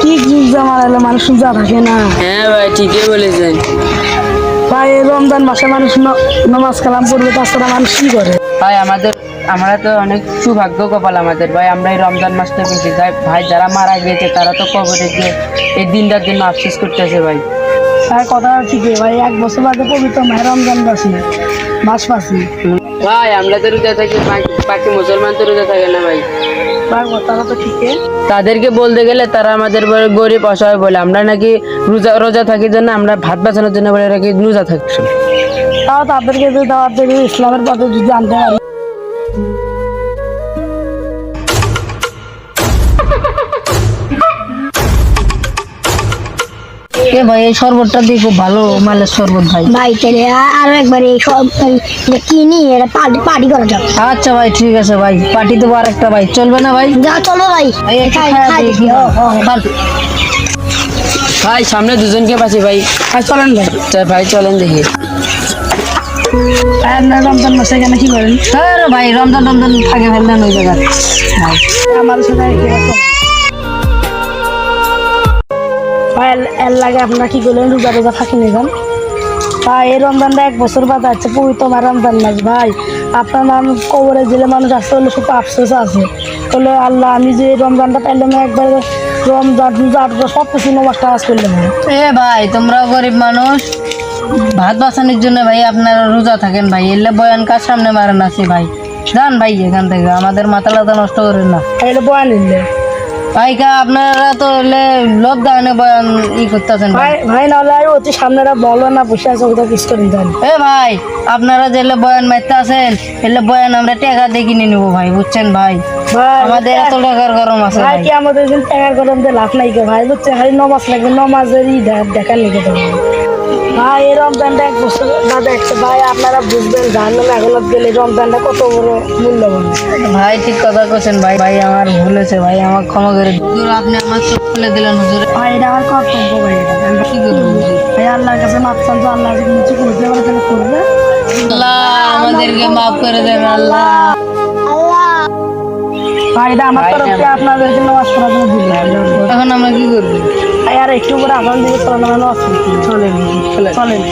কি রোজা মারালে মানুষ রোজা থাকে না। হ্যাঁ ভাই ঠিকই বলেছেন। ভাই এই রমজান মাসে মানুষ নামাজ কালাম পড়বে তাছাড়া মানুষ কি করে? ভাই আমাদের আমরা তো অনেক সৌভাগ্য কপাল আমাদের। ভাই আমরা এই রমজান মাসটা পেয়েছি তাই ভাই যারা মারা গিয়েছে তারা তো কবরে গিয়ে এই দিনটার জন্য আফসোস করতেছে ভাই। ভাই কথা ঠিকই। ভাই এক বছর বাদে পবিত্র মাহে রমজান বাসি মাস বাসি। ভাই আমরা তো রোজা থাকি বাকি মুসলমান তো রোজা থাকে না ভাই। তাদেরকে বলতে গেলে তারা আমাদের বলে গরিব অসহায় বলে আমরা নাকি রোজা রোজা থাকি জন্য আমরা ভাত বাঁচানোর জন্য বলে নাকি রোজা থাকছি? তাও তাদেরকে যদি দাওয়াত দেবে ইসলামের পথে যদি জানতে পারে। এ ভাই এই শরবতটা দিয়ে খুব ভালো মালের শরবত ভাই। ভাই তাহলে আরও একবার এই সব কিনি এটা পার্টি পার্টি করা যাক। আচ্ছা ভাই ঠিক আছে ভাই পার্টি দেবো আর একটা ভাই। চলবে না ভাই? যা চলো ভাই। ভাই সামনে দুজনকে পাচ্ছি ভাই। ভাই চলেন ভাই। ভাই চলেন দেখি। রমজান মাসে কি করেন? ভাই রমজান রমজান থাকে ফেললেন ওই জায়গা ভাই আমার সাথে এর- লাগে আপনারা কি করলেন? রোজা রোজা থাকি নিলাম ভাই এই রমজানটা এক বছর বাদ আছে পবিত্র মার রমজান মাস ভাই। আপনার নাম কবরে জেলে মানুষ আসতে হলে শুধু আফসোস আছে। বলে আল্লাহ আমি যে রমজানটা পাইলাম একবার রমজান রোজা সব কিছু নমাজ টাজ করলাম এ ভাই তোমরা গরিব মানুষ। ভাত বাঁচানোর জন্য ভাই আপনারা রোজা থাকেন ভাই এলে বয়ান কার সামনে মারেন আছে ভাই। যান ভাই এখান থেকে আমাদের মাথা লাথা নষ্ট করেন না। এটা বয়া নিলে ভাই কা আপনারা তো লোভ দানে বয়ান ই করতেছেন ভাই। ভাই নাহলে আর অতি সামনেরা বলো না বসে আছে ওটা কিছু করে দেন এ ভাই আপনারা যেলে বয়ান মারতে আছেন এলে বয়ান আমরা টাকা দিয়ে কিনে নেব ভাই বুঝছেন ভাই? আমাদের এত টাকার গরম আছে ভাই কি আমাদের টাকার গরম দিয়ে লাভ নাই কে ভাই বুঝছে খালি নমাজ লাগবে নমাজেরই দে- দেখার লিখে দেবো ভাই এই রমজানটা এক বছর না দেখছে ভাই আপনারা বুঝবেন জাহান্নাম এগোলত গেলে রমজানটা কত বড় মূল্যবান। ভাই ঠিক কথা করছেন ভাই। ভাই আমার ভুল হয়েছে ভাই আমার ক্ষমা করে হুজুর আপনি আমার চোখ খুলে দিলেন হুজুর। ভাই এটা আমার কর্তব্য ভাই এটা। আমি কি করব ভাই আল্লাহর কাছে মাপ চান তো আল্লাহ যদি কিছু করতে পারে তাহলে করবে। আল্লাহ আমাদেরকে মাফ করে দেন আল্লাহ। ভাই এটা আমার তরফ থেকে আপনাদের জন্য নামাজ পড়ার জন্য দিলাম এখন আমরা কি করব? আর একটু করে আপনার দিকে চলে। চলেন চলেন